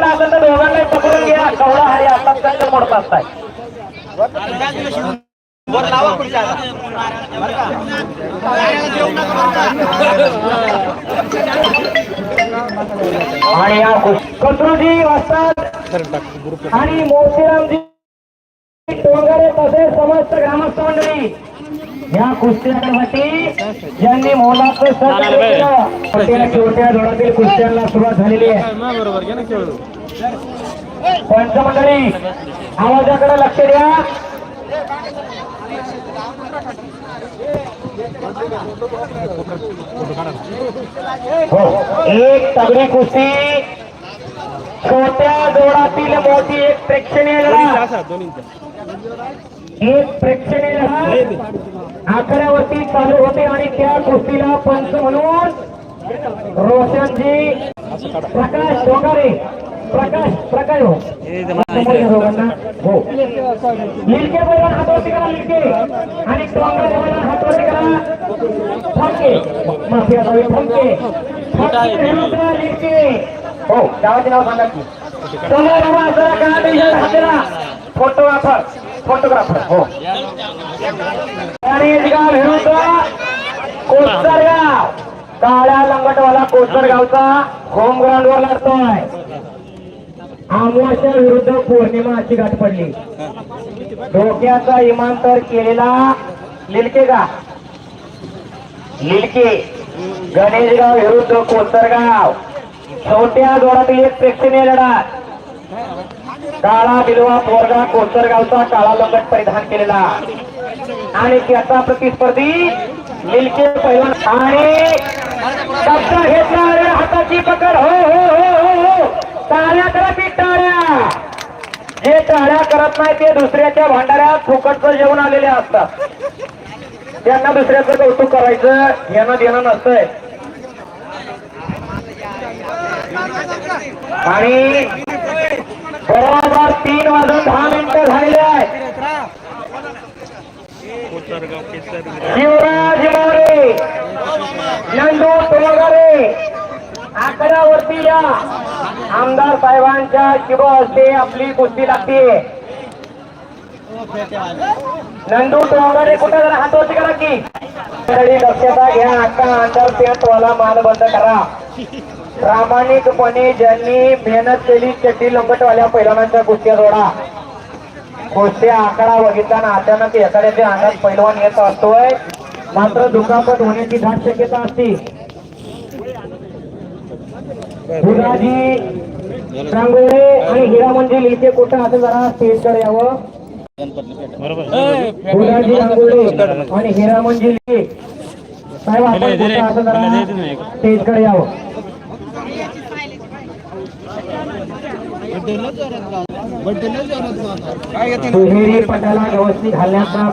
पहिल्यांदा असेल तर दोघांना पकडून घ्या. कवळा हरी आता कंट मोडत असताय आणि या कत्रुजी वाजतात आणि मोतीरामजी डोंगरे तसेच समस्त ग्रामस्थ मंडळी या कुस्त्यासाठी ज्यांनी मोलाचं सहकार्य केलं छोट्या छोट्या जोडातील कुस्त्यांना सुरुवात झालेली आहे. पंचमंडळी आवाजाकडे लक्ष द्या. हो एक तगडी कुस्ती. छोट्या जोडातील मोठी एक प्रेक्षणीय एक प्रेक्षणीय आखाड्यावरती चालू होते आणि त्या कुस्तीला पंच म्हणून रोशनजी प्रकाश डोंगारे प्रकाश प्रकाश हो. हो लिलके बैलांना हातवरती करा लिलके. आणि डोंगारे बैलांना हातवरती करा फंके माफी असावी फंके फंके लिलके. हो गावाचे नाव सांगा की. टी-शर्ट हातेला. फोटोग्राफर फोटोग्राफर हो. आणि गाव कोसरगाव. काळ्या लंगटवाला कोसरगावचा होम ग्राउंड वर लढतोय आमवाशा विरुद्ध पौर्णिमा अशी गाठ पडली. डोक्याचा इमानतर केलेला लिलके का लिलके गणेशगाव विरुद्ध कोसरगाव. छोट्या जोरातील एक प्रेक्षणीय लढा. काळा बिलवा पोरगा कोसरगावचा काळा लंगट परिधान केलेला. आणि त्याचा प्रतिस्पर्धी लिलके पहिला आणि कब्जा घेतला हाताची पकड. हो हो हो हो हो. टाळ्या करा ती टाळ्या जे टाळ्या करत नाही ते दुसऱ्याच्या भांडाऱ्यात फुकटचं जेवण आलेले असतात. त्यांना दुसऱ्याचं कौतुक करायचं यांना देणं नसतंय. आणि बरोबर तीन वाजून दहा मिनिटं झाले. शिवराज मोरे नंदू तोळगारे आकड्यावरती या. आमदार साहेबांच्या शिव हस्ते आपली कुस्ती लागते नंदू तोळगारे कुठे जरा हातवरती करा की. तरी दक्षता घ्या. आता अंतर मानबंद करा. प्रामाणिकपणे ज्यांनी मेहनत केली चड्डी लंबटवाल्या पहिल्यांच्या कुस्त्या जोडा. गोष्टी आकडा बघितला ना अचानक एखाद्याच्या अंगात पैलवान येत असतोय. मात्र दुखापत होण्याची दाट शक्यता असते. गुलाजी रांगोळे आणि हिरामंजी लिहिते कुठं असं जरा स्टेजकडे यावं. रांगोळे आणि हिरामंजी लिहिते साहेब आपण कुठं असं जरा स्टेजकडे यावं. दुहेरी पटाला व्यवस्थित घालण्याचा